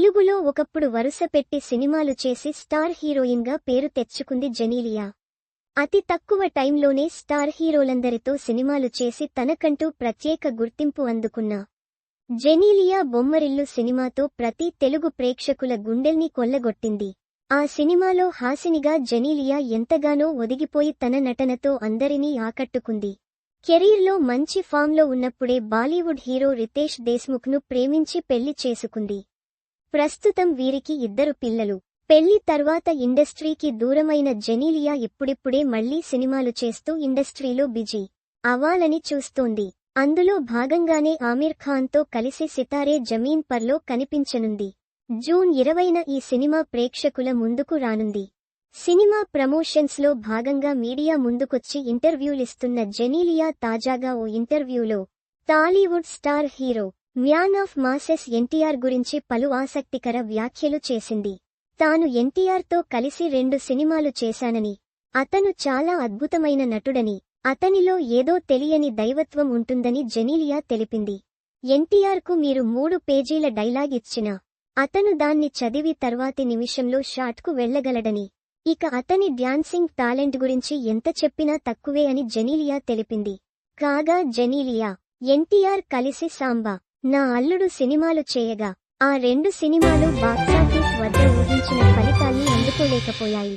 తెలుగులో ఒకప్పుడు వరుస పెట్టి సినిమాలు చేసి స్టార్ హీరోయిన్గా పేరు తెచ్చుకుంది జెనీలియా. అతి తక్కువ టైంలోనే స్టార్ హీరోలందరితో సినిమాలు చేసి తనకంటూ ప్రత్యేక గుర్తింపు అందుకున్న జెనీలియా బొమ్మరిల్లు సినిమాతో ప్రతి తెలుగు ప్రేక్షకుల గుండెల్ని కొల్లగొట్టింది. ఆ సినిమాలో హాసినిగా జెనీలియా ఎంతగానో ఒదిగిపోయి తన నటనతో అందరినీ ఆకట్టుకుంది. కెరీర్లో మంచి ఫామ్లో ఉన్నప్పుడే బాలీవుడ్ హీరో రితేష్ దేశ్ముఖ్ను ప్రేమించి పెళ్ళి చేసుకుంది. ప్రస్తుతం వీరికి ఇద్దరు పిల్లలు. పెళ్ళి తర్వాత ఇండస్ట్రీకి దూరమైన జెనీలియా ఇప్పుడిప్పుడే మళ్ళీ సినిమాలు చేస్తూ ఇండస్ట్రీలో బిజీ అవ్వాలని చూస్తోంది. అందులో భాగంగానే ఆమీర్ ఖాన్తో కలిసి సితారే జమీన్ పర్లో కనిపించనుంది. జూన్ ఇరవైన ఈ సినిమా ప్రేక్షకుల ముందుకు రానుంది. సినిమా ప్రమోషన్స్లో భాగంగా మీడియా ముందుకొచ్చి ఇంటర్వ్యూలిస్తున్న జెనీలియా తాజాగా ఓ ఇంటర్వ్యూలో Tollywood star hero man of masses NTR గురించి పలు ఆసక్తికర వ్యాఖ్యలు చేసింది. తాను ఎన్టీఆర్తో కలిసి రెండు సినిమాలు చేశానని అతను చాలా అద్భుతమైన నటుడని అతనిలో ఏదో తెలియని దైవత్వం ఉంటుందని జెనీలియా తెలిపింది. ఎన్టీఆర్కు మీరు మూడు పేజీల డైలాగ్ ఇచ్చినా అతను దాన్ని చదివి తర్వాతి నిమిషంలో షాట్కు వెళ్ళగలడని ఇక అతని డ్యాన్సింగ్ టాలెంట్ గురించి ఎంత చెప్పినా తక్కువే అని జెనీలియా తెలిపింది. కాగా జెనీలియా ఎన్టీఆర్ కలిసి సాంబా నా అల్లుడు సినిమాలు చేయగా ఆ రెండు సినిమాలు బాక్సాఫీస్ వద్ద ఊహించిన ఫలితాల్ని అందుకోలేకపోయాయి.